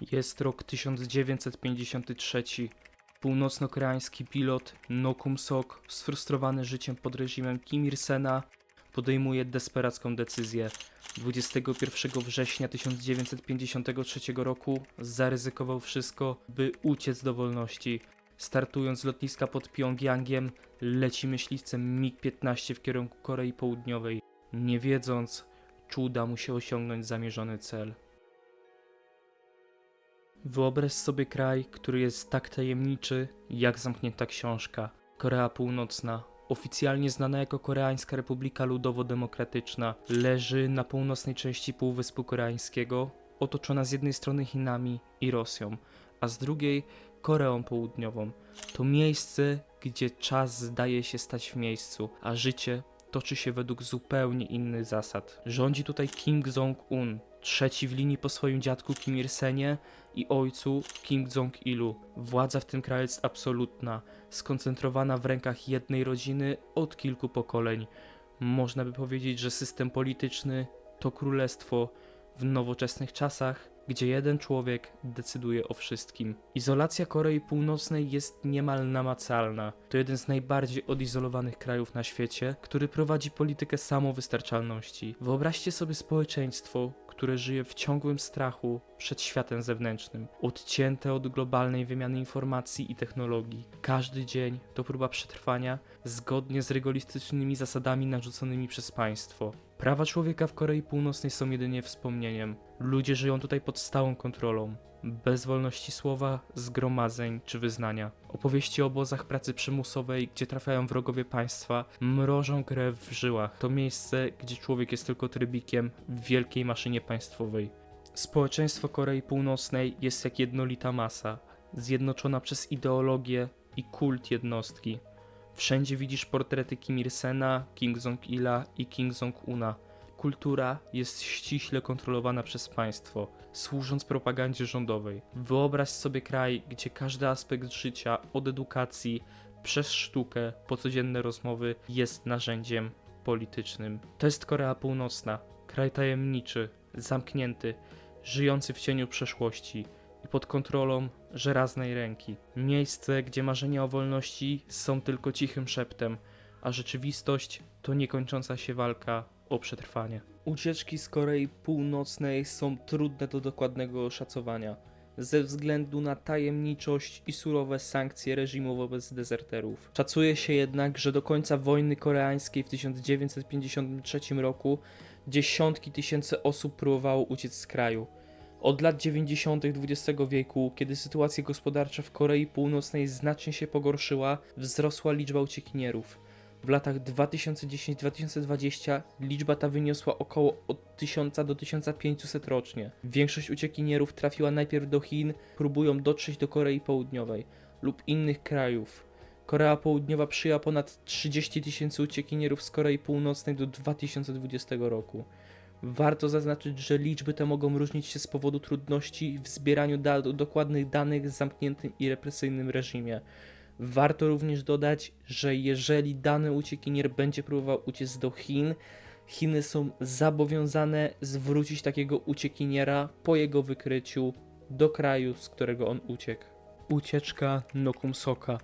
Jest rok 1953. Północno-koreański pilot Nokum Sok, sfrustrowany życiem pod reżimem Kim Il-sena, podejmuje desperacką decyzję. 21 września 1953 roku zaryzykował wszystko, by uciec do wolności. Startując z lotniska pod Pjongjangiem, leci myśliwcem MiG-15 w kierunku Korei Południowej, nie wiedząc, czy uda mu się osiągnąć zamierzony cel. Wyobraź sobie kraj, który jest tak tajemniczy, jak zamknięta książka. Korea Północna, oficjalnie znana jako Koreańska Republika Ludowo-Demokratyczna, leży na północnej części Półwyspu Koreańskiego, otoczona z jednej strony Chinami i Rosją, a z drugiej Koreą Południową. To miejsce, gdzie czas zdaje się stać w miejscu, a życie toczy się według zupełnie innych zasad. Rządzi tutaj Kim Jong-un, trzeci w linii po swoim dziadku Kim Il-senie i ojcu Kim Jong-ilu. Władza w tym kraju jest absolutna, skoncentrowana w rękach jednej rodziny od kilku pokoleń. Można by powiedzieć, że system polityczny to królestwo w nowoczesnych czasach, gdzie jeden człowiek decyduje o wszystkim. Izolacja Korei Północnej jest niemal namacalna. To jeden z najbardziej odizolowanych krajów na świecie, który prowadzi politykę samowystarczalności. Wyobraźcie sobie społeczeństwo, które żyje w ciągłym strachu przed światem zewnętrznym, odcięte od globalnej wymiany informacji i technologii. Każdy dzień to próba przetrwania zgodnie z rygorystycznymi zasadami narzuconymi przez państwo. Prawa człowieka w Korei Północnej są jedynie wspomnieniem. Ludzie żyją tutaj pod stałą kontrolą, bez wolności słowa, zgromadzeń czy wyznania. Opowieści o obozach pracy przymusowej, gdzie trafiają wrogowie państwa, mrożą krew w żyłach. To miejsce, gdzie człowiek jest tylko trybikiem w wielkiej maszynie państwowej. Społeczeństwo Korei Północnej jest jak jednolita masa, zjednoczona przez ideologię i kult jednostki. Wszędzie widzisz portrety Kim Il-sena, Kim Jong-ila i Kim Jong-una. Kultura jest ściśle kontrolowana przez państwo, służąc propagandzie rządowej. Wyobraź sobie kraj, gdzie każdy aspekt życia, od edukacji, przez sztukę, po codzienne rozmowy, jest narzędziem politycznym. To jest Korea Północna, kraj tajemniczy, zamknięty, żyjący w cieniu przeszłości i pod kontrolą żelaznej ręki. Miejsce, gdzie marzenia o wolności są tylko cichym szeptem, a rzeczywistość to niekończąca się walka o przetrwanie. Ucieczki z Korei Północnej są trudne do dokładnego oszacowania ze względu na tajemniczość i surowe sankcje reżimu wobec dezerterów. Szacuje się jednak, że do końca wojny koreańskiej w 1953 roku dziesiątki tysięcy osób próbowało uciec z kraju. Od lat 90. XX wieku, kiedy sytuacja gospodarcza w Korei Północnej znacznie się pogorszyła, wzrosła liczba uciekinierów. W latach 2010-2020 liczba ta wyniosła około od 1000 do 1500 rocznie. Większość uciekinierów trafiła najpierw do Chin, próbują dotrzeć do Korei Południowej lub innych krajów. Korea Południowa przyjęła ponad 30 tysięcy uciekinierów z Korei Północnej do 2020 roku. Warto zaznaczyć, że liczby te mogą różnić się z powodu trudności w zbieraniu dokładnych danych w zamkniętym i represyjnym reżimie. Warto również dodać, że jeżeli dany uciekinier będzie próbował uciec do Chin, Chiny są zobowiązane zwrócić takiego uciekiniera po jego wykryciu do kraju, z którego on uciekł. Ucieczka Nokum Soka.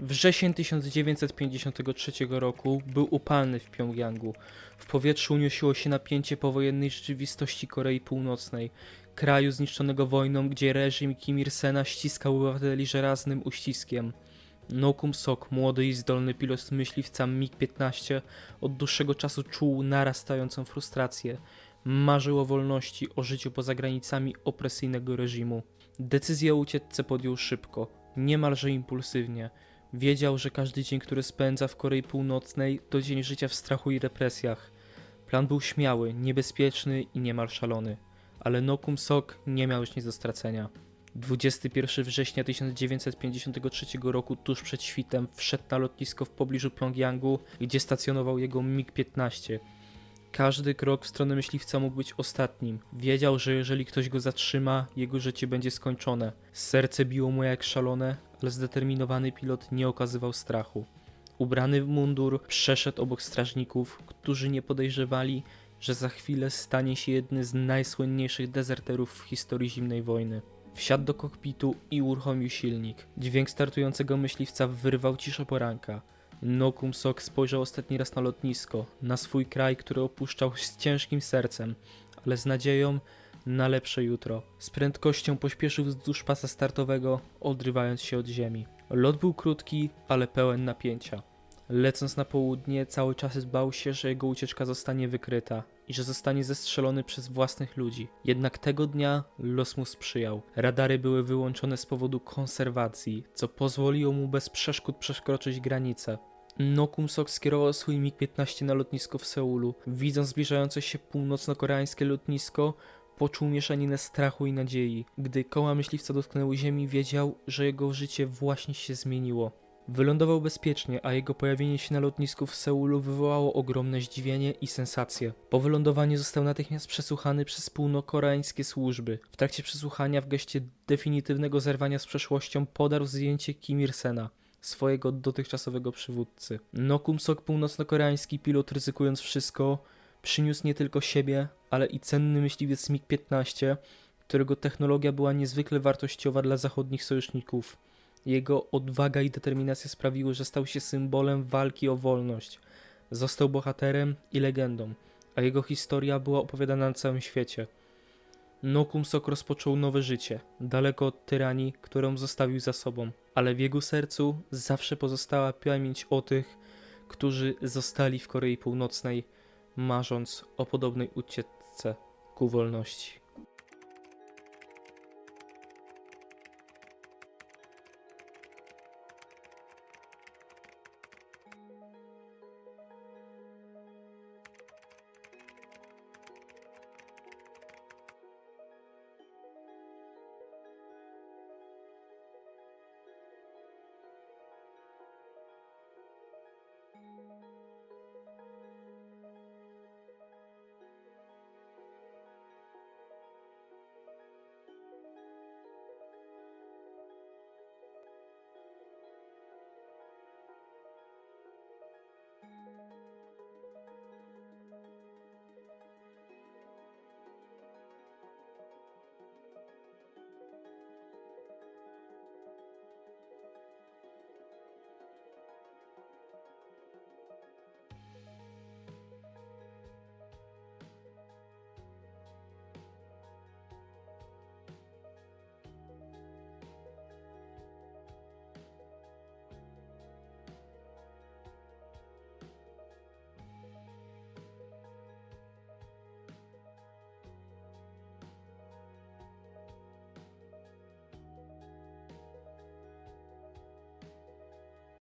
Wrzesień 1953 roku był upalny w Pjongjangu. W powietrzu uniosiło się napięcie powojennej rzeczywistości Korei Północnej, kraju zniszczonego wojną, gdzie reżim Kim Il-sena ściskał obywateli żelaznym uściskiem. Nokum Sok, młody i zdolny pilot myśliwca MiG-15, od dłuższego czasu czuł narastającą frustrację. Marzył o wolności, o życiu poza granicami opresyjnego reżimu. Decyzję o ucieczce podjął szybko, niemalże impulsywnie. Wiedział, że każdy dzień, który spędza w Korei Północnej, to dzień życia w strachu i represjach. Plan był śmiały, niebezpieczny i niemal szalony, ale Nokum Sok nie miał już nic do stracenia. 21 września 1953 roku, tuż przed świtem, wszedł na lotnisko w pobliżu Pjongjangu, gdzie stacjonował jego MiG-15. Każdy krok w stronę myśliwca mógł być ostatnim. Wiedział, że jeżeli ktoś go zatrzyma, jego życie będzie skończone. Serce biło mu jak szalone, ale zdeterminowany pilot nie okazywał strachu. Ubrany w mundur, przeszedł obok strażników, którzy nie podejrzewali, że za chwilę stanie się jednym z najsłynniejszych dezerterów w historii zimnej wojny. Wsiadł do kokpitu i uruchomił silnik. Dźwięk startującego myśliwca wyrwał ciszę poranka. Nokum Sok spojrzał ostatni raz na lotnisko, na swój kraj, który opuszczał z ciężkim sercem, ale z nadzieją na lepsze jutro. Z prędkością pośpieszył wzdłuż pasa startowego, odrywając się od ziemi. Lot był krótki, ale pełen napięcia. Lecąc na południe, cały czas bał się, że jego ucieczka zostanie wykryta i że zostanie zestrzelony przez własnych ludzi. Jednak tego dnia los mu sprzyjał. Radary były wyłączone z powodu konserwacji, co pozwoliło mu bez przeszkód przekroczyć granicę. Nokum Sok skierował swój MiG-15 na lotnisko w Seulu. Widząc zbliżające się północno-koreańskie lotnisko, poczuł mieszaninę strachu i nadziei. Gdy koła myśliwca dotknęły ziemi, wiedział, że jego życie właśnie się zmieniło. Wylądował bezpiecznie, a jego pojawienie się na lotnisku w Seulu wywołało ogromne zdziwienie i sensację. Po wylądowaniu został natychmiast przesłuchany przez półnokoreańskie służby. W trakcie przesłuchania w geście definitywnego zerwania z przeszłością podarł zdjęcie Kim Il-sena, swojego dotychczasowego przywódcy. Nokum Sok, północno-koreański pilot ryzykując wszystko, przyniósł nie tylko siebie, ale i cenny myśliwiec MiG-15, którego technologia była niezwykle wartościowa dla zachodnich sojuszników. Jego odwaga i determinacja sprawiły, że stał się symbolem walki o wolność. Został bohaterem i legendą, a jego historia była opowiadana na całym świecie. Nokum Sok rozpoczął nowe życie, daleko od tyranii, którą zostawił za sobą, ale w jego sercu zawsze pozostała pamięć o tych, którzy zostali w Korei Północnej, marząc o podobnej ucieczce ku wolności.